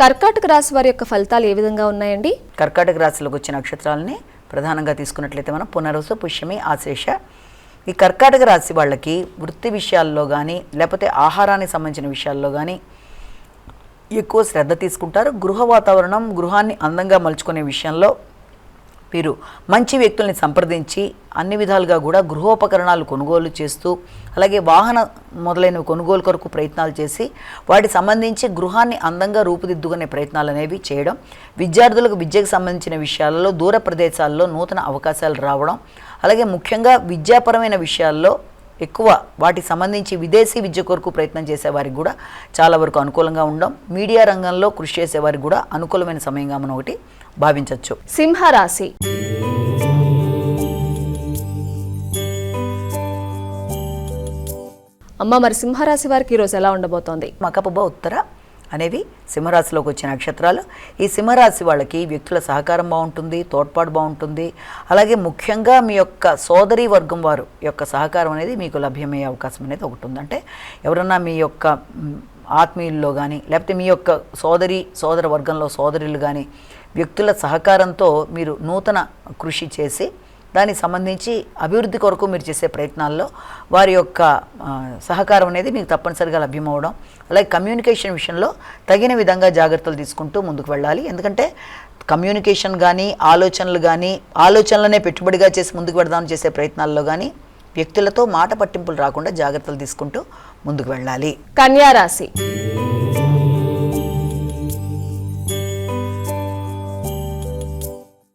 కర్కాటక రాశి వారి యొక్క ఫలితాలు ఏ విధంగా ఉన్నాయండి? కర్కాటక రాశిలోకి వచ్చిన నక్షత్రాలని ప్రధానంగా తీసుకున్నట్లయితే మనం పునరుసు పుష్యమి ఆశేష ఈ కర్కాటక రాశి వాళ్ళకి వృత్తి విషయాల్లో కానీ లేకపోతే ఆహారానికి సంబంధించిన విషయాల్లో కానీ ఎక్కువ శ్రద్ధ తీసుకుంటారు. గృహ వాతావరణం గృహాన్ని అందంగా మలుచుకునే విషయంలో మీరు మంచి వ్యక్తుల్ని సంప్రదించి అన్ని విధాలుగా కూడా గృహోపకరణాలు కొనుగోలు చేస్తూ అలాగే వాహన మొదలైన కొనుగోలు కొరకు ప్రయత్నాలు చేసి వాటికి సంబంధించి గృహాన్ని అందంగా రూపుదిద్దుకునే ప్రయత్నాలు అనేవి చేయడం విద్యార్థులకు విద్యకు సంబంధించిన విషయాలలో దూర ప్రదేశాల్లో నూతన అవకాశాలు రావడం అలాగే ముఖ్యంగా విద్యాపరమైన విషయాల్లో ఎక్కువ వాటికి సంబంధించి విదేశీ విద్య కొరకు ప్రయత్నం చేసేవారికి కూడా చాలా వరకు అనుకూలంగా ఉండడం మీడియా రంగంలో కృషి చేసేవారికి కూడా అనుకూలమైన సమయంగా మనం ఒకటి భావించవచ్చు సింహరాశి. అమ్మ మరి సింహరాశి వారికి ఈరోజు ఎలా ఉండబోతోంది? మకపుబ ఉత్తర అనేవి సింహరాశిలోకి వచ్చిన నక్షత్రాలు. ఈ సింహరాశి వాళ్ళకి వ్యక్తుల సహకారం బాగుంటుంది తోడ్పాటు బాగుంటుంది. అలాగే ముఖ్యంగా మీ యొక్క సోదరి వర్గం వారు యొక్క సహకారం అనేది మీకు లభ్యమయ్యే అవకాశం అనేది ఒకటి ఉందంటే ఎవరన్నా మీ యొక్క ఆత్మీయుల్లో కానీ లేకపోతే మీ యొక్క సోదరి సోదర వర్గంలో సోదరులు కానీ వ్యక్తుల సహకారంతో మీరు నూతన కృషి చేసి దానికి సంబంధించి అభివృద్ధి కొరకు మీరు చేసే ప్రయత్నాల్లో వారి యొక్క సహకారం అనేది మీకు తప్పనిసరిగా లభ్యమవడం అలాగే కమ్యూనికేషన్ విషయంలో తగిన విధంగా జాగ్రత్తలు తీసుకుంటూ ముందుకు వెళ్ళాలి. ఎందుకంటే కమ్యూనికేషన్ కానీ ఆలోచనలు కానీ ఆలోచనలనే పెట్టుబడిగా చేసి ముందుకు పెడదామని చేసే ప్రయత్నాల్లో కానీ వ్యక్తులతో మాట పట్టింపులు రాకుండా జాగ్రత్తలు తీసుకుంటూ ముందుకు వెళ్ళాలి. కన్యారాశి. రాశి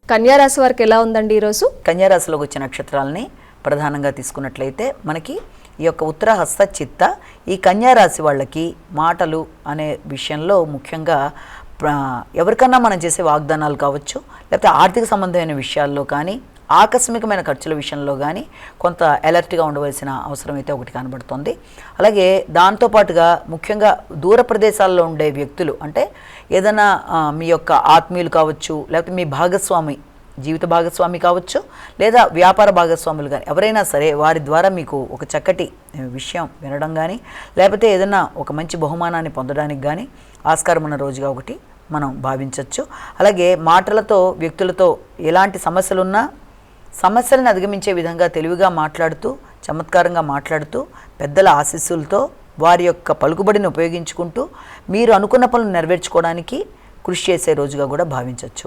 కన్యారాశి వారికి ఎలా ఉందండి ఈరోజు? కన్యారాశిలోకి వచ్చే నక్షత్రాలని ప్రధానంగా తీసుకున్నట్లయితే మనకి ఈ యొక్క ఉత్తర హస్త చిత్త ఈ కన్యారాశి వాళ్ళకి మాటలు అనే విషయంలో ముఖ్యంగా ఎవరికన్నా మనం చేసే వాగ్దానాలు కావచ్చు లేకపోతే ఆర్థిక సంబంధమైన విషయాల్లో కానీ ఆకస్మికమైన ఖర్చుల విషయంలో కానీ కొంత అలర్ట్గా ఉండవలసిన అవసరం అయితే ఒకటి కనబడుతుంది. అలాగే దాంతోపాటుగా ముఖ్యంగా దూర ప్రదేశాల్లో ఉండే వ్యక్తులు అంటే ఏదైనా మీ యొక్క ఆత్మీయులు కావచ్చు లేకపోతే మీ భాగస్వామి జీవిత భాగస్వామి కావచ్చు లేదా వ్యాపార భాగస్వాములు కానీ ఎవరైనా సరే వారి ద్వారా మీకు ఒక చక్కటి విషయం వినడం కానీ లేకపోతే ఏదైనా ఒక మంచి బహుమానాన్ని పొందడానికి కానీ ఆస్కారం ఉన్న రోజుగా ఒకటి మనం భావించవచ్చు అలాగే మాటలతో వ్యక్తులతో ఎలాంటి సమస్యలున్నా సమస్యలను అధిగమించే విధంగా తెలివిగా మాట్లాడుతూ చమత్కారంగా మాట్లాడుతూ పెద్దల ఆశీస్సులతో వారి యొక్క పలుకుబడిని ఉపయోగించుకుంటూ మీరు అనుకున్న పనులు నెరవేర్చుకోవడానికి కృషి చేసే రోజుగా కూడా భావించవచ్చు